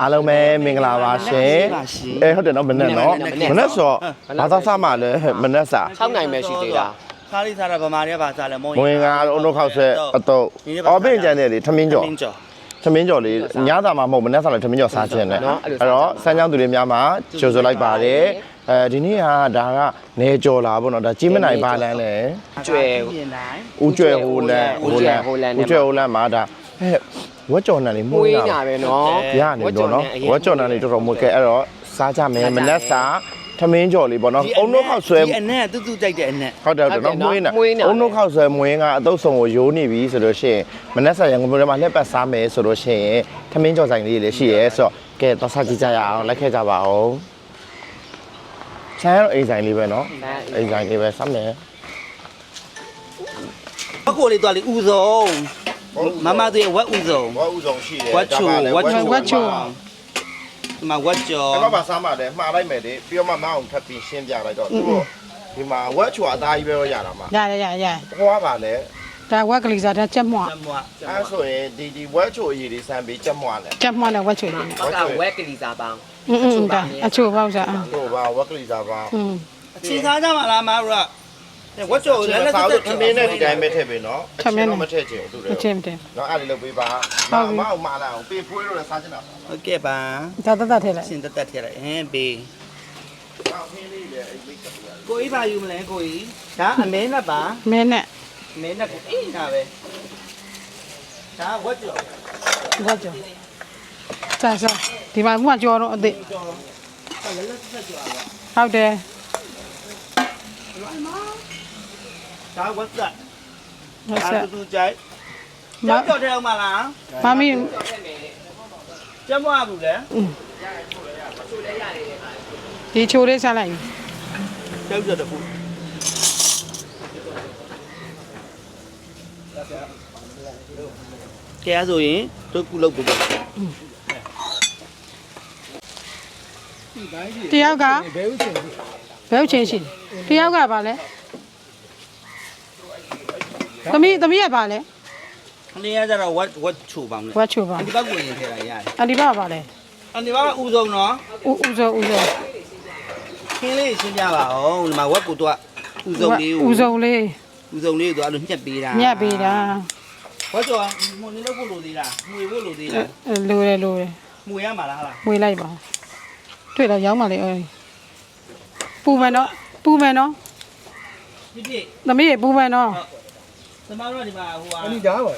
အားလုံးပဲမင်္ဂလာပါရှင်မင်္ဂလာပါရှင်အဲဟုတ်တယ်နော်မနက်နော်မနက်မနက်မနက်ဆိုဘာသာစမှလဲမနက်စာ6နိုင်ပဲရှိသေးတာစားလေးစားတာဗမာတွေကပါစားလဲမုံမဝင်ကအုံတို့ခောက်ဆက်အတော့အော်ပင်ကြံတဲ့လေထမင်းကြော်မင်းကြော်ထမင်းကြော်လေးညသာမှာမဟုတ်မနက်စာလည်းထမင်းကြော်စားခြင်းနဲ့အဲ့တော့စမ်းချောင်းသူတွေများမှာကြိုဆိုလိုက်ပါတယ်အဲဒီနေ့ကဒါကနေကြော်လာပေါ့နော်ဒါကြီးမနိုင်ပါလန်းလဲကျွဲပြင်တိုင်းဦးကျွဲဟိုလန်ဦးကျွဲဟိုလန်နဲ့ဦးကျွဲဟိုလန်မှာဒါဟဲ့ ဝက်ကြော်နံလေးမွမှုေးရညာပဲနော်ရနေတော့နော်ဝက်ကြော်နံလေးတော်တော်မွေးခဲ့အဲ့တော့စားကြမယ်မနက်စာထမင်းကြော်လေးပေါ့နော်အုံတို့ခောက်ဆွဲဒီအနဲ့တူတူတိုက်တဲ့အနဲ့ဟုတ်တယ်ဟုတ်တယ်နော်မွေးနေအုံတို့ခောက်ဆွဲမွေးကအတုပ်ဆောင်ကိုယိုးနေပြီဆိုလို့ရှိရင်မနက်စာရန်ကုန်မြို့ထဲမှာလှက်ပတ်စားမယ်ဆိုလို့ရှိရင်ထမင်းကြော်ဆိုင်လေးလည်းရှိရဲဆိုတော့ကဲသွားစားကြည့်ကြရအောင်လိုက်ခဲ့ကြပါဦးချမ်းရောအိမ်ဆိုင်လေးပဲနော်အိမ်ဆိုင်လေးပဲစားမယ်ဘက်ကိုလေးတော့လေဥဆုံး မမတို့ရဲ့ဝက်ဥဆုံးဝက်ဥဆုံးရှိတယ်ဝက်ချိုဝက်ချိုဝက်ချိုဒီမှာဝက်ကျော်ကျွန်တော်ပါစားမှလည်းမှားလိုက်မယ်လေပြီးတော့မှမအောင်ထပ်ပြီးရှင်းပြလိုက်တော့သူတို့ဒီမှာဝက်ချိုအသားကြီးပဲရတာမှာရတယ်ရတယ်ရတယ်ဟိုကပါလေဒါဝက်ကလေးစားတဲ့ကြက်မွကြက်မွအဲဆိုရင်ဒီဒီဝက်ချိုအရေးလေးစမ်းပြီးကြက်မွလဲကြက်မွနဲ့ဝက်ချိုလေးနဲ့ဟုတ်ကဝက်ကလေးစားပေါင်းအင်းအင်းဒါအချိုပေါင်းစားဟိုပါဝက်ကလေးစားပေါင်းအင်းချီစားကြမှာလားမဘုရား ဝက်ကြော်လည်းလည်းစားဆက်လို့ထမင်းနဲ့ဒီတိုင်းပဲထည့်ပေးနော်အချင်းတော့မထည့်ချင်ဘူးသူအတွေချင်းတင်နော်အဲ့ဒီလုပ်ပေးပါမမအောင်မလာအောင်ပေးဖွေးလို့လည်းစားချင်တာပါဟုတ်ကဲ့ပါဒါတတ်တတ်ထဲလိုက်ရှင်းတက်တက်ထည့်လိုက်ဟင်းပေးအော်ဟင်းလေးလည်းအဲ့မိတ်ကပ်ပြရကိုကြီးပါယူမလဲကိုကြီးဒါအမဲနဲ့ပါမင်းနဲ့မင်းနဲ့ကိုအေးဒါပဲဒါဝက်ကြော်ဝက်ကြောစားစားဒီမှာမှကြောတော့အစ်စ်ကြော်လည်းလည်းဆက်ကြော်ပါဟုတ်တယ် ဒါဝက်ဆက်ဟုတ်ဒါဆက်တူတူကြိုက်မကြောက်ကြော်တဲ့အောင်မလားမမီကျမဘူးလေဒီချိုလေးစားလိုက်ကြောက်ကြော်တခုကဲအဲ့ဆိုရင်တို့ကုလုပ်ပြီတယောက်ကဘဲဥချင်းဘဲဥချင်းရှိတယောက်ကပါလဲ သမီးသမီးကပါလဲအနေရကြတော့ဝက်ဝက်ချိုပါမလဲဝက်ချိုပါအဒီဘက်ကိုရင်ထည့်လိုက်ရတယ်အဒီပါပါလဲအဒီဘက်ကဥဆုံးနော်ဦးဦးစောဦးစောခင်းလေးရှင်းပြပါအောင်ဒီမှာဝက်ကိုတော့ဥဆုံးလေးကိုဦးစောလေးဥဆုံးလေးကိုတော့အဲ့လိုညှက်ပေးတာညက်ပေးတာဝက်ကြော်မွန်နေလို့ဖို့လိုသေးလားမှွေဖို့လိုသေးလားလိုတယ်လိုတယ်မှွေရမှာလားဟာလားမွေလိုက်ပါတွေ့တော့ရောင်းပါလေအေးပူမယ်နော်ပူမယ်နော်ဒီပြည့်သမီးရေပူမယ်နော် သမားတို့ကဒီမှာဟိုဟာအနိဒါပါ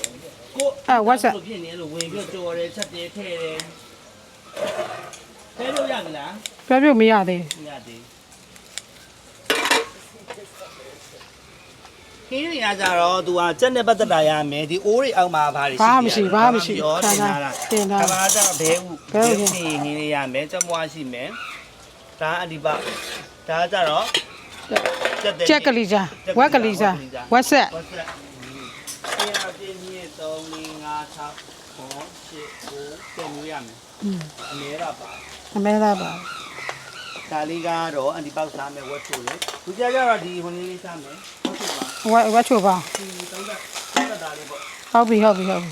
ကိုအဲဝက်ဆက်ဖြစ်နေလို့ဝင်ပြီးကြော်တယ်ချက်တယ်ထဲတယ်ထဲလို့ရမလားပြောပြမရသေးမရသေးခင်းရကြတော့ तू ဟာစက်နဲ့ပတ်သက်တာရမယ်ဒီအိုးတွေအောက်မှာဘာတွေဘာမှမရှိဘာမှမရှိပြောတင်လာတာတင်လာကဘာကြတော့ဘဲဥဘဲဥခင်းရင်းလေးရမယ်ကြက်မွားရှိမယ်ဒါအဒီပါဒါကြတော့ချက်ကလေးစားဝက်ကလေးစားဝက် ဆက်ဝက်ဆက်ဆရာပြင်းမြင့်3 5 6 9 10 9 10မျိုးရမယ်อืมအမဲတော့ပါအမဲသားပါဒါလေးကတော့အန်တီပေါက်စားမယ်ဝက်ချိုလေသူကြကြတော့ဒီဟိုလေးလေးစားမယ်ဟုတ်ကဲ့ပါဝက်ဝက်ချိုပါဒီတုံးတက်တုံးတက်တာလေးပေါ့ဟုတ်ပြီဟုတ်ပြီဟုတ်ပြီ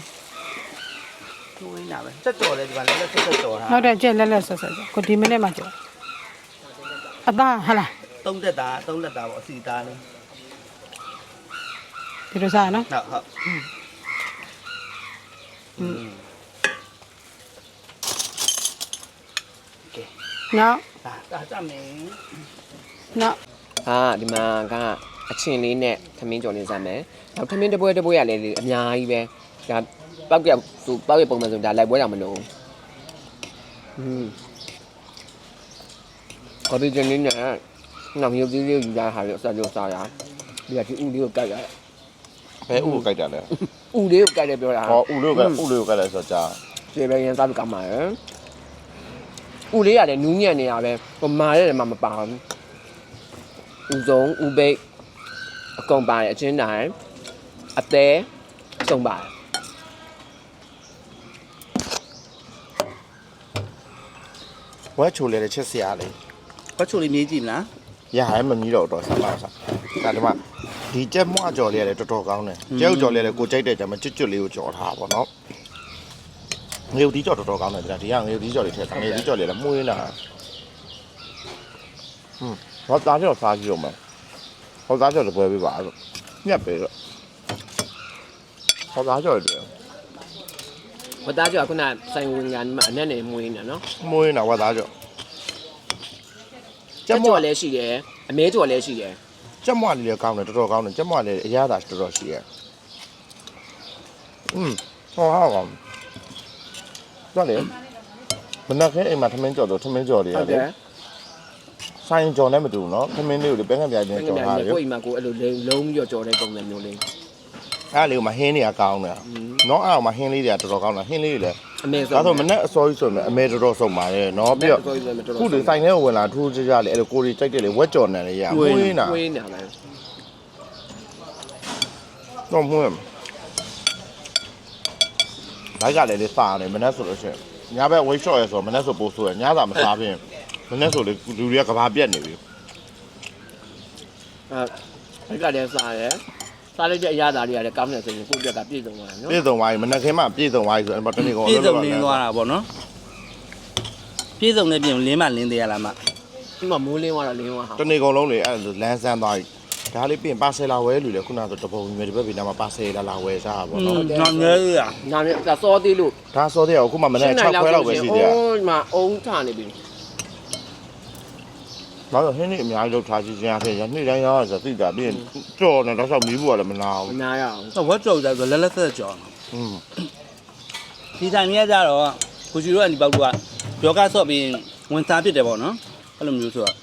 သူရင်းတာပဲတက်တော်လေဒီကလည်းလက်ဆက်ဆက်တော်တာဟုတ်တယ်ကြက်လက်လက်ဆက်ဆက်ကိုဒီမိနစ်မှကြော်အသားဟလာတုံးတက်တာတုံးတက်တာပေါ့အစီသားလေး ဒီလိုစားနော် ဟုတ်ဟုတ်อืม နောက် ဒါဒါကြမယ် နောက် အာဒီမှာကအချင်းလေးနဲ့သမင်းကြော်လေးစားမယ်နောက်သမင်းတစ်ပွဲတစ်ပွဲရလဲအများကြီးပဲဒါပောက်ရဆိုပောက်ရပုံမှန်ဆိုဒါလိုက်ပွဲတော့မလို့อืมကော်ဒီဂျန်လေးနဲ့နောက်ရုပ်သေးလေးယူရတာဟာလို့အစလို့စားရဒီကဒီဦးလေးကိုကြိုက်ရ ဘယ်ဥကိုကြိုက်တာလဲဦးလေးကိုကြိုက်တယ်ပြောတာဟောဥလို့ကဥလို့ကလည်းဆိုကြကျေပဲရင်စားပြီးကောင်းပါရဲ့ဦးလေးရတယ်နူးညံ့နေတာပဲဟိုမာတဲ့တယ်မှမပါဘူးဦးစုံဦးပိတ်အကုန်ပါတယ်အချင်းတိုင်းအသေးအစုံပါတယ်ဝက်ချိုလည်းတစ်ချက်စရာလေဝက်ချိုလေးမြည်ကြည့်မလားရဟဲမမီးတော့တော့ဆက်ပါစားဒါဒီမှာ ဒီကြက်မွားကြော်လေးလည်းတော်တော်ကောင်းတယ်ကြက်ဥကြော်လေးလည်းကိုကြိုက်တဲ့ကြမှာကျွတ်ကျွတ်လေးကိုကြော်ထားပါတော့ငရုတ်တီးကြော်တော်တော်ကောင်းတယ်ဒီကငရုတ်တီးကြော်လေးထည့်တာငရုတ်တီးကြော်လေးလည်းမှုရင်းတာဟွန်းဟောသားကြော်စားကြည့်အောင်မယ်ဟောသားကြော်တပွဲပေးပါလို့ညက်ပဲတော့ဟောသားကြော်တယ်ဝတ်သားကြောခုနဆိုင်ဝင်ကမှာအနက်နဲ့မွေးနေနော်မှုရင်းတာဟောသားကြော်ကြက်ကြော်လည်းရှိတယ်အမဲကြော်လည်းရှိတယ် ကြက်မွားလေးလည်းကောင်းတယ်တော်တော်ကောင်းတယ်ကြက်မွားလေးအရသာတော်တော်ရှိရဲ့อืมဟောဟာကောင်းတော်လေမနက်ခင်းအိမ်မှာထမင်းကြော်တော့ထမင်းကြော်တွေ ဟုတ် လေ တယ် ဆိုင်ကြော်နဲ့မတူဘူးเนาะထမင်းလေးကိုလေပဲငံပြားချင်း ငါ ကြော် က ထားတယ် ကိုအိမ်မှာကိုအဲ့လိုလုံးပြီးတော့ကြော်တဲ့ပုံစံမျိုးလေး အဲ့လေးကိုမဟင်းတွေကကောင်းတယ်เนาะအဲ့အောင်မဟင်းလေးတွေကတော်တော်ကောင်းတယ်ဟင်းလေးတွေလည်း အမဲဆို ဒါဆိုမနက်အစောကြီးဆိုရင်အမဲတော်တော်ဆုံးပါရဲ့เนาะပြီးတော့ခုလေဆိုင်ထဲကိုဝင်လာထူးကြကြလေအဲ့လိုကိုရီကြိုက်တယ်လေဝက်ကြော်နံလေးရမွေးနာ မွေးနေတာပဲ တော့မွေးဘိုက်ကလည်းလေးစားတယ်မနက်ဆိုလို့ရှိရင်ညဘက်ဝိတ်ရှော့ရဲဆိုမနက်ဆိုပိုးဆိုရညသာမစားဖြင့်မနက်ဆိုလေလူတွေကကဘာပြက်နေပြီ အဲဘက်ကလည်းစားတယ် စားလိုက်တဲ့အရာသားတွေကလည်းကောင်းတယ်ဆိုရင်ကိုယ့်အတွက်ကပြည့်စုံသွားတယ်နော်ပြည့်စုံသွားပြီမနက်ခင်းမှပြည့်စုံသွားပြီဆိုရင်ဘာတနေ့ကောင်ပြည့်စုံလင်းသွားတာပေါ့နော်ပြည့်စုံတဲ့ပြင်လင်းမလင်းသေးရလားမဒီမှာမိုးလင်းသွားတော့လင်းသွားဟာတနေ့ကုန်လုံးလေအဲ့လိုလန်းဆန်းသွားပြီဒါလေးပြင်ပါဆယ်လာဝဲလူလေခုနကတပုံမြေဒီဘက်ပြည်နာမှာပါဆယ်လာလာဝဲစားတာပေါ့နော်နော်ငယ်ရနာမည်ဒါစောသေးလို့ဒါစောတဲ့အခုမှမနေ့6ခွဲလောက်ပဲရှိသေးတယ်အိုးမှာအုံးထနေပြီ။ ဘာလို့ဟင်းနေအများကြီးလောက်ထားကြည့်ခြင်းအဖြစ်ရနေ့တိုင်းရောဆိုသိတာပြီးရင်ကြော်နေတော့ဆောက်မီးဘူးကလည်းမနာမဘူးနာရအောင်တော့ဝတ်ကြော်ကြဆိုလက်လက်ဆက်ကြော်။อืมဒီတိုင်မြဲကြတော့ကိုချီတို့ကဒီပေါက်ကယောဂဆော့ပြီးဝင်စားဖြစ်တယ်ပေါ့နော်အဲ့လိုမျိုးဆိုတော့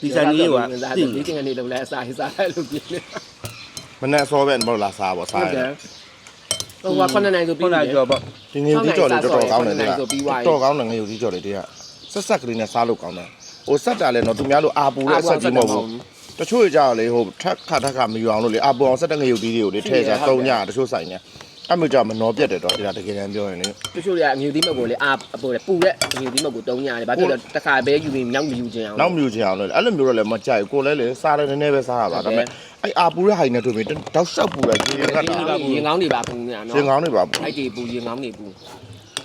ဒီတိုင်လေးကဒီတင်ဒီတင်ကနေလုံးလဲအစားစားအဲ့လိုပြင်းနေမနေ့အစောပဲဘာလို့လာစားပေါ့စားဟုတ်ရတယ်ဟိုကခုနနိုင်ဆိုပြီးခုနကြော်ပေါ့ဒီငယ်ကြီးကြော်လေးတော်တော်ကောင်းတယ်တဲ့ဆိုပြီးသွားပြီတော်ကောင်းတယ်ငယ်ကြီးကြော်လေးတည်းကဆက်ဆက်ကလေးနဲ့စားလို့ကောင်းတယ်။ ဟိုဆက်တာလည်းတော့သူများလို့အာပူတဲ့အဆက်ကြီးမဟုတ်ဘူး။တချို့ကြောက်လေဟိုထက်ခါထက်ခါမယူအောင်လို့လေအာပူအောင်ဆက်တဲ့ငယ်ကြီးတွေကိုလေထည့်ကြသုံးညတချို့ဆိုင်နေအမေကြောင့်မနှောပြတ်တယ်တော့ဒီလားတကယ်တမ်းပြောရင်လေတချို့ကအငြူသီးမုတ်ကိုလေအာအပေါ်လေပူတဲ့အငြူသီးမုတ်ကိုတုံးရတယ်ဘာဖြစ်လို့တခါပဲယူပြီးနောက်မယူချင်အောင်နောက်မြူချင်အောင်လို့အဲ့လိုမျိုးတော့လည်းမကြိုက်ဘူးကိုလည်းလေစားတယ်နည်းနည်းပဲစားရပါဒါပေမဲ့အဲ့အာပူတဲ့ဟိုင်နဲ့တွေ့ပြီးတောက်လျှောက်ပူလိုက်ကြီးရကတာရင်ကောင်းတွေပါပူနေတာနော်ရှင်ကောင်းနေပါဘူးအဲ့ဒီပူရင်ကောင်းတွေပူ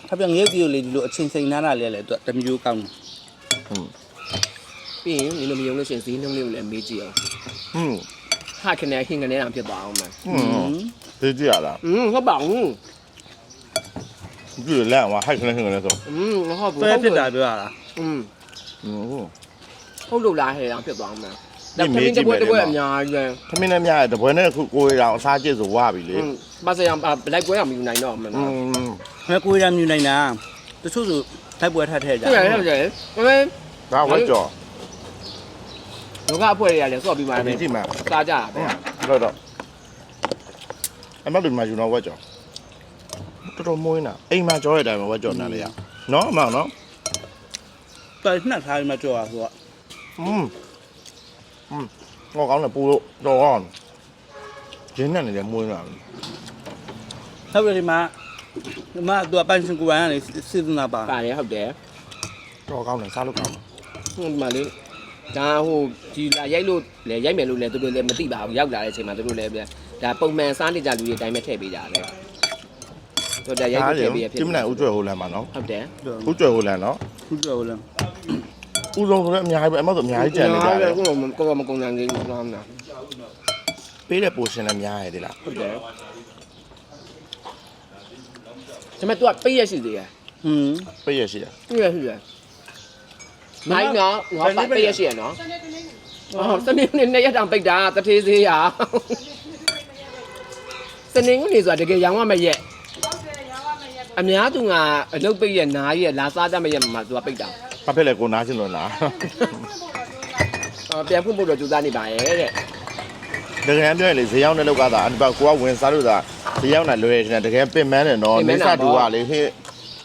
ဖပြငယ်ကြီးကိုလေဒီလိုအချင်းစိန်နားတာလေးလေသူတမျိုးကောင်းတယ် ပြီးရင်ဒီလိုမယုံလို့ရှိရင်ဈေးနှုန်းလေးကိုလည်းမေးကြည့်အောင် ဟွန်း ဟာခနဲ့ဟင်းကနေအောင်ဖြစ်သွားအောင်မယ် ဟွန်းသိကြရလား อืมဟုတ်ပါဘူး ကြည့်လက်အောင်ဟိုက်ခနဲ့ခနဲ့ဆို อืมဟုတ်ဘူး ပဲဖြစ်တာပြောရတာ อืม ဟွန်း ဟုတ်လို့လားဟဲ့အောင်ဖြစ်သွားအောင်မယ် ဒီ ဒါ မေး သမင်း ကြ တ ည့် ပွဲ မယ် တပွဲ ဒီမှာ အများကြီးပဲ ခမင်းနဲ့မြရတဲ့ဘွယ်နဲ့ခုကိုရအောင်အစားကျစ်ဆိုဝါပြီလေ อืมပါစရံဘလိုက်ပွဲအောင်မယူနိုင်တော့မယ် อื နော် ม ငါကိုရမြူနိုင်တာတချို့ဆိုထိုက်ပွဲထပ်ထဲကြ ဟုတ်ရတယ်ဟုတ်တယ်ဒါပေမဲ့ ဒါဝက်ကြော် လောကအဖွဲတွေကလည်းစော့ပြီးမှ ဒီ လည်း ကြည့်မှာ စားကြတာပဲ တော့တော့အမတို့မှာယူတော့ဝက်ကြော်တော်တော်မွေးနာအိမ်မှာကြောတဲ့အတိုင်းပဲဝက်ကြော်နားလေရနော်အမောင်နော် တော်နှက်ထားပြီးမှကြော်ရဆိုတော့ อืมอืมငေါကောင်းတယ်ပူလို့တော်ကောင်းရင်းနဲ့နေတယ်မွေးလာပြီ နောက်ပြီးဒီမှာဒီမှာသူကပန်းစင်ကူရန်ကနေစစ်စနာပါ ပါတယ်ဟုတ်တယ် တော်ကောင်းတယ်စားလို့ကောင်းတယ် ဟိုဒီမှာလေ ဒါဟိုဒီလာရိုက်လို့လေရိုက်မယ်လို့လည်းသူတို့လည်းမသိပါဘူးရောက်လာတဲ့အချိန်မှာသူတို့လည်းဒါပုံမှန်စားနေကြလူတွေအတိုင်းပဲထည့်ပေးကြတယ်ဆိုတော့ရိုက်လို့ထည့်ပေးရဖြစ်ကျင်းမနိုင်ဥကျွဲဟိုလန်မှာနော်ဟုတ်တယ်ဥကျွဲဟိုလန်နော်ခုကြော်လဲဥဆုံးဆိုလည်းအများကြီးပဲအမောက်ဆိုအများကြီးကြံနေကြတယ်ကိုယ်ကိုယ်မကုန်နိုင်သေးဘူးနော်နော်ပေးတဲ့ပိုရှင်လည်းများရတယ်လားဟုတ်တယ်ဒါပေမဲ့ तू ကပေးရရှိသေးတယ်ဟွန်းပေးရရှိတယ်ပေးရရှိတယ် မိုင်းနော်ငါပါပေးရရှိရနော်ဟုတ်စနေနေ့နေ့ရက်တောင်ပိတ်တာတထေးသေးရစနေနေ့ဆိုတာတကယ်ရောင်းရမရက်အများသူကအလုပ်ပိတ်ရနားရက်လာစားတတ်မရက်မှာ तू ကပိတ်တာဘာဖြစ်လဲကိုနားချင်းလို့လားအော်ပြန်ဖွင့်ဖို့တော့ကြိုးစားနေပါရဲ့တဲ့တကယ်ပြောရင်လေဈေးရောက်တဲ့လောက်ကသာအဒီဘကိုကဝင်စားလို့သာဈေးရောက်နေလွယ်တယ်တကယ်ပင်မန်းတယ်နော်နေစတူကလေဟင်း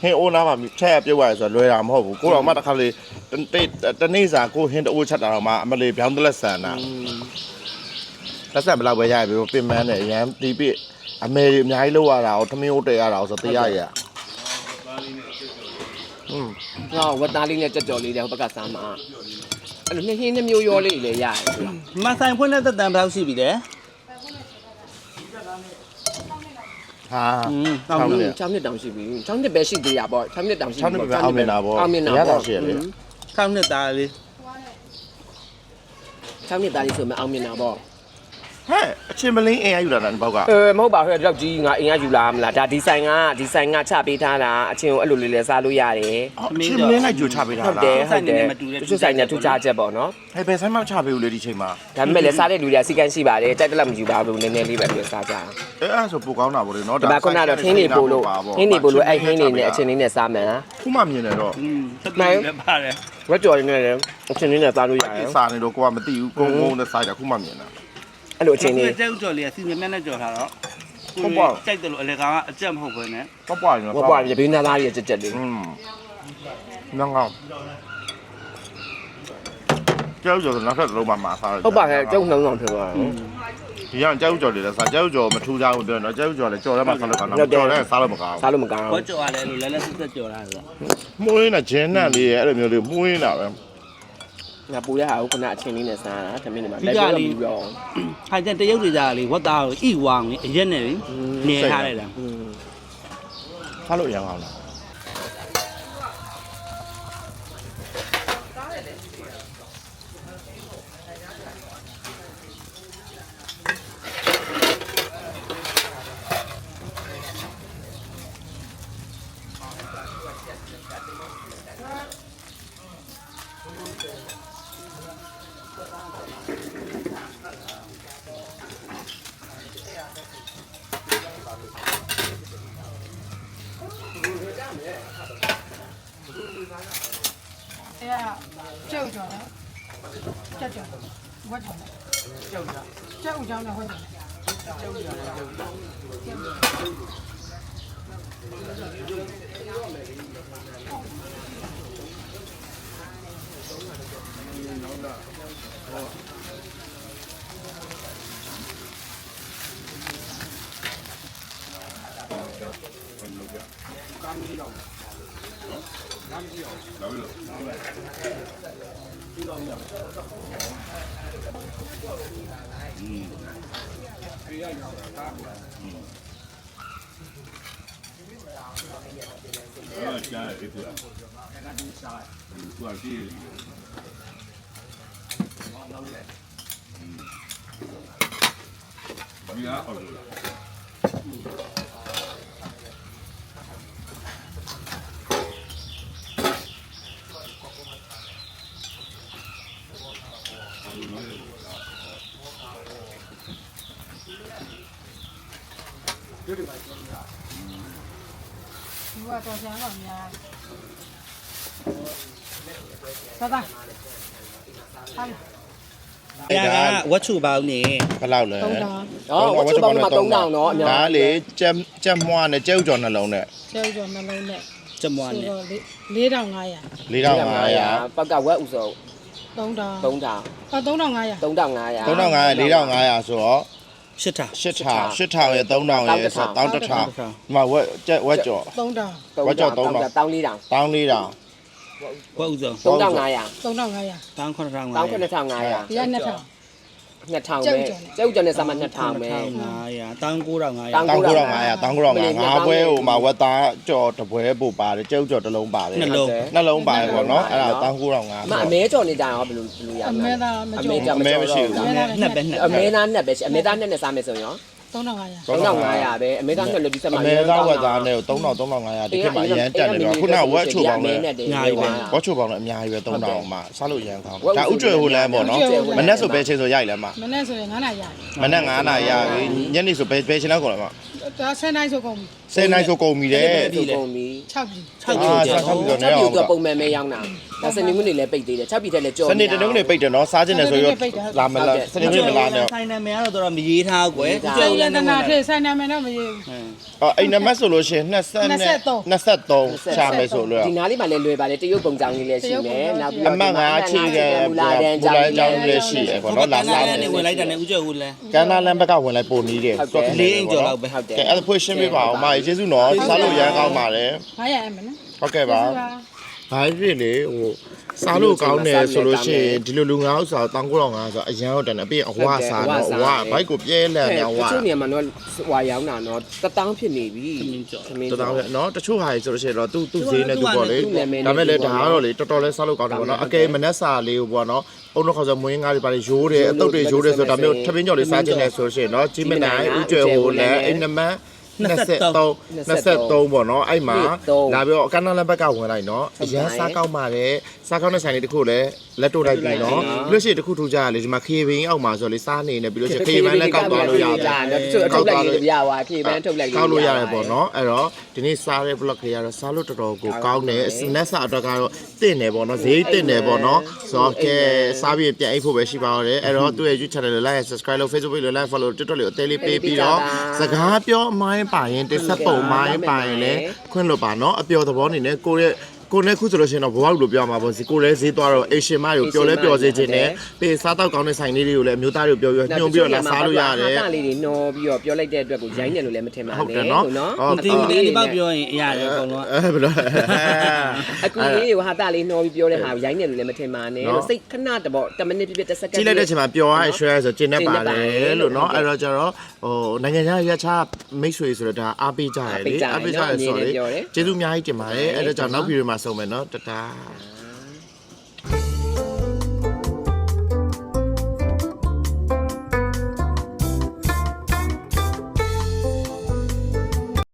ဟင်းအိုးနာမှာချက်ရပြုတ်ရတယ်ဆိုတော့လွယ်တာမဟုတ်ဘူးကိုတော်မှတစ်ခါလေတနေ့စာကိုဟင်းတိုးချက်တာတော့မှအမလေးပြောင်းတလက်ဆန်တာလက်ဆက်ဘလောက်ပဲရရပြီပင်မန်းတယ်အရန်ဒီပြအမေတွေအများကြီးလောက်ရတာအောင်ထမင်းအိုးတဲရတာအောင်ဆိုတရားရอืมဟောဝတ်သားလေးနဲ့ကြက်ကြော်လေးတဲ့ဟိုဘက်ကစားမှာအဲ့လိုနှစ်ဟင်းနှစ်မျိုးရောလေးလည်းရတယ်သူကမဆိုင်ဖွင့်တဲ့တက်တန်ဘယ်လောက်ရှိပြီလဲ ဟဟာอืมဆောတောင်းင်းနေလို့6နှစ်တောင်ရှိပြီ6နှစ်ပဲရှိသေးတာပေါ့6နှစ်တောင်ရှိ6နှစ်ပဲအောင်မြင်တာပေါ့အောင်မြင်တာရတာပေါ့ရှိရလေဆောင်းနှစ်သားလေး6နှစ်သားလေးဆိုမှအောင်မြင်တာပေါ့ ဟဲ့အချင်းမလင်းအင်အားယူလာတာဘောက်က เออမဟုတ်ပါဘူးတော့ကြီးငါအင်ရယူလာမလားဒါဒီဆိုင်ကဒီဆိုင်ကချပေးထားတာအချင်းကိုအဲ့လိုလေးလဲစားလို့ရတယ် အချင်းမလင်းလိုက်ကြိုချပေးတာ ဟုတ် လား တယ်ဟုတ်တယ်သူတို့ဆိုင်နဲ့ထူးခြားချက်ပေါ့နော် ဟဲ့ဘယ်ဆိုင်မှချပေးဘူးလေဒီချိန်မှာ ဒါပေမဲ့လည်းစားတဲ့လူတွေကစီကန်းရှိပါတယ်ကြိုက်တယ်လို့မယူပါဘူးနည်းနည်းလေးပဲပြီးစားကြအောင် အဲအဲ့ဆိုပိုကောင်းတာပေါ့လေနော် ဒီမှာခုနကတော့ထင်းနေပို့လို့ထင်းနေပို့လို့အဲ့ထင်းနေနဲ့အချင်းလေးနဲ့စားမယ်ဟာ ခုမှမြင်တယ်တော့ อืมစက်ပြီးလည်းပါတယ် ဝက်ကြော်ရင်းနဲ့လည်းအချင်းလေးနဲ့စားလို့ရတယ် စာနေတော့ကိုကမသိဘူးကုန်းကုန်းနဲ့ဆိုင်တာခုမှမြင်တာ အဲ့လိုအချင်းလေးကျဲဥကြော်လေးကစီမံမြတ်နဲ့ကြော်ထားတော့ဟုတ်ပါကြိုက်တယ်လို့အလေကောင်ကအကြက်မဟုတ်ဘဲနဲ့ပွားပွားနေဝက်ပွားရဘေးနာသားတွေကြက်ကြက်လေးอืมနောင်ကောင်းကျောက်ကျော်နောက်ထပ်လုံးမှမှာစားဟုတ်ပါရဲ့ကျုပ်နှောင်းဆောင်ဖြစ်သွားတယ်ဒီကကျောက်ကျော်လေးလည်းစားကျောက်ကျော်မထူးကြဘူးပြောတော့ကျောက်ကျော်လည်းကြော်ထဲမှာစားလို့ကောင်းတော့ကြော်ထဲစားလို့မကောင်းစားလို့မကောင်းဘောဘူးကြော်ရလဲလို့လဲလဲစစ်စစ်ကြော်တာဆိုတော့မှုရင်းနဲ့ဂျင်းနဲ့လေးရဲ့အဲ့လိုမျိုးလေးမှုရင်းတာပဲ ငါပူတဲ့ဟာကိုခုနအချင်းလေးနဲ့စားတာသမင်းတွေမှာလက်ပြောပြီးတော့ဟာကျန်တရုတ်တွေကြလေဝတ်သားကိုဣဝါငေးအရက်နဲ့လေနေထားလိုက်တာอืมစားလို့ရအောင်လား အဲကျုပ်ကြော်တယ် ကျက်ကြော်ဝက်ကြော်ကျုပ်ကြော်ကျုပ်ကြော်နဲ့ဝက်ကြော်ဒီကတော့ 嗯。加一个，嗯，多少地？嗯，没啊，好了。 တို့တွေပါကျင်းတာဘူးကတော့ဆန်တော့များသာသာဟာ။ဒါကဝတ်ချူပေါင်းနေဘယ်လောက်လဲ။3000။ဟောဝတ်ချုပ်ပေါင်းမှာ3000နော်အများဒါကြီးလေကြက်ကြက်မွားနဲ့ကြက်ဥကျော်နှလုံးနဲ့ကျောက်ကျော်နှလုံးနဲ့ကျမွားဆိုနေတော့4500 4500 ပတ်ကဝက်ဥစုံ3000 3000 3000 3500 3500 3500 3500 4500ဆိုတော့ ရှစ်တာ8000 8000ရဲ့3000ရဲ့ဆိုတော့1100ဒီမှာဝက်ကြက်ဝက်ကျော်3000ဝက်ကြော်3000 14000 14000ဝတ်ဥစုံ3500 3500တောင်း9500 19500ဒီက2000 2000ပဲကျုပ်ကျော်နဲ့စားမှ2000ပဲ900တောင်း9500တောင်း9500တောင်း9500ငါးပွဲဟိုမှာဝက်သားကြော်တပွဲပို့ပါတယ်ကျောက်ကျော်တစ်လုံးပါတယ်နှလုံးနှလုံးပါတယ်ပေါ့နော်အဲ့ဒါတောင်း9500အမအမဲကြော်နေကြရောဘယ်လိုဘယ်လိုရအမမဲလဲသားမအကြော်မဲကြော်မကြော်တော့အမဲသားနှစ်ပဲနှစ်အမဲသားနဲ့ပဲအမဲသားနဲ့နဲ့စားမယ်ဆိုရင်ရော 3500 3500ပဲအမဲသားနဲ့လည်းဒီဆက်အမှာမေသားဝက်သားနဲ့3000 3500ဒီခေတ်မှာအရန်တက်နေတော့ခုနဝက်ချိုပေါင်းနဲ့ဝက်ချိုပေါင်းနဲ့အများကြီးပဲ3000မှာစားလို့အရန်ကောင်းဒါဥကျွေဟိုလမ်းပေါ့နော်မနေ့ဆိုပဲချိန်ဆိုရိုက်လဲမှာမနေ့ဆိုရင်9နာရီရမနေ့9နာရီရပြီညနေဆိုပဲပဲချိန်လောက်ကုန်လဲမှာဒါ10နိုင်ဆိုကုန်ပြီ10နိုင်ဆိုကုန်ပြီတဲ့ဒီကုန်ပြီ6ပြီ6အာကျဆောက်ပြီးတော့နေ6အောင်ပြီသူပုံမှန်ပဲရောင်းတာ ဒါစနေမှုနေလည်းပိတ်သေးတယ်6ပြီတဲ့လည်းကြော်စနေတနင်္ဂနွေပိတ်တယ်နော်စားခြင်းနဲ့ဆိုရောလာမလားစနေနေ့မလားနဲ့ဆိုင်နာမည်ကတော့တော့မရေးထားကွယ်ကျုပ်လည်းတနာထေဆိုင်နာမယ်တော့မရဘူးအော်အိမ်နမက်ဆိုလို့ရှိရင်20နဲ့23ရှာမယ်ဆိုလို့ဒီနားလေးမှာလည်းလွယ်ပါတယ်တရုတ်ပုံကြောင်လေးလည်းရှိမယ်နောက်ပြီးအမတ်ငါချေတဲ့ဘူလာတန်းကြောင်းလည်းရှိတယ်ပေါ့နော်လာစားနေဝင်လိုက်တာနဲ့ဥကျဟိုလဲကန္နာလန်ဘက်ကဝင်လိုက်ပို့နီးတယ်လေးအိမ်ကျော်လောက်ပဲဟုတ်တယ်ကဲအဲ့ဒါဖွင့်ရှင်းပေးပါအောင်မကျေးဇူးနော်စားလို့ရမ်းကောင်းပါတယ်900အမယ်နော်ဟုတ်ကဲ့ပါ ဘာဖြစ်လဲဟိုစားလို့ကောင်းတယ်ဆိုလို့ရှိရင်ဒီလိုလူငါးဥစ္စာ1950ဆိုအရန်တော့တန်တယ်အပြည့်အဝစားတော့အဝဘိုက်ကိုပြဲလန့်နေအဝတချို့နေရာမှာတော့ဟွာရောင်းတာတော့တတောင်းဖြစ်နေပြီသမင်းတတောင်းဖြစ်နော်တချို့ဟာကြီးဆိုလို့ရှိရင်တော့သူ့သူ့ဈေးနဲ့သူပေါ့လေဒါမဲ့လည်းဒါကတော့လေတော်တော်လေးစားလို့ကောင်းတယ်ပေါ့နော်အကယ်မနက်စာလေးကိုပေါ့နော်အုံတော့ခေါ်ဆိုမွေးငါးတွေပါလေရိုးတယ်အတုပ်တွေရိုးတယ်ဆိုတော့ဒါမျိုးထပင်းကြော်လေးစားခြင်းနဲ့ဆိုလို့ရှိရင်နော်ကြီးမနိုင်ဥကျွဲဟိုလည်းအိမ်နမန် 23 23ပေါ့နော်အဲ့မှာလာပြီးတော့ကန္နာလက်ဘက်ကဝင်လိုက်နော်အရန်စားကောက်ပါတယ်စားကောက်တဲ့ဆိုင်လေးတစ်ခုလည်းလက်တို့လိုက်ပြီနော်ပြီးလို့ရှိရင်တစ်ခုထူကြရလေဒီမှာခေဘင်းအောက်မှာဆိုလေစားနေနေပြီးလို့ရှိရင်ခေဘင်းလည်းကောက်သွားလို့ရတယ်နော်တချို့အထုတ်လိုက်လို့ရပါခေဘန်းထုတ်လိုက်လို့ကောက်လို့ရတယ်ပေါ့နော်အဲ့တော့ဒီနေ့စားတဲ့ block တွေကတော့စားလို့တော်တော်ကိုကောင်းတယ် snack စာအတွက်ကတော့တင့်တယ်ပေါ့နော်ဈေးတင့်တယ်ပေါ့နော်ဆိုတော့ကဲစားပြီးပြန်အိတ်ဖို့ပဲရှိပါတော့တယ်အဲ့တော့သူ့ရဲ့ YouTube channel ကို like subscribe လုပ် Facebook page ကို like follow TikTok လေးကိုအသေးလေးပေးပြီးတော့စကားပြောအမိုင်းပါရင်တစ်ဆက်ပုံမိုင်းပါရင်လည်းခွင့်လွတ်ပါနော်အပျော်သဘောအနေနဲ့ကိုယ့်ရဲ့ ကိုနဲ့ခုဆိုလို့ရှိရင်တော့ဘဝလိုပြောမှာပေါ့ကိုလည်းဈေးသွားတော့အရှင်မတွေကိုပျော်လဲပျော်စေခြင်းနဲ့ပြီးစားတော့ကောင်းတဲ့ဆိုင်လေးတွေကိုလည်းအမျိုးသားတွေပျော်ပြီးညှုံပြီးတော့လာစားလို့ရတယ်ဟာတာလေးတွေနှောပြီးတော့ပျော်လိုက်တဲ့အတွက်ကိုရိုင်းတယ်လို့လည်းမထင်ပါနဲ့ဟုတ်တယ်နော်ဟုတ်တယ်ဒီဒီပေါက်ပြောရင်အရာလေအကုန်လုံးအဲဘယ်လိုအကူလေးတွေကဟာတာလေးနှောပြီးပြောတဲ့ဟာရိုင်းတယ်လို့လည်းမထင်ပါနဲ့လို့စိတ်ခဏတပေါ့10မိနစ်ပြည့်ပြည့်10စက္ကန့်ကြည့်လိုက်တဲ့အချိန်မှာပျော်ရရွှဲရဆိုကျင်းနေပါတယ်လို့နော်အဲ့တော့ကျတော့ဟိုနိုင်ငံခြားရချမိတ်ဆွေဆိုတော့ဒါအားပေးကြတယ်လေအားပေးကြတယ်ဆိုတော့ကျေးဇူးအများကြီးတင်ပါတယ်အဲ့တော့ကျတော့နောက်ပြည်တွေမှာဆုံမယ်เนาะတတား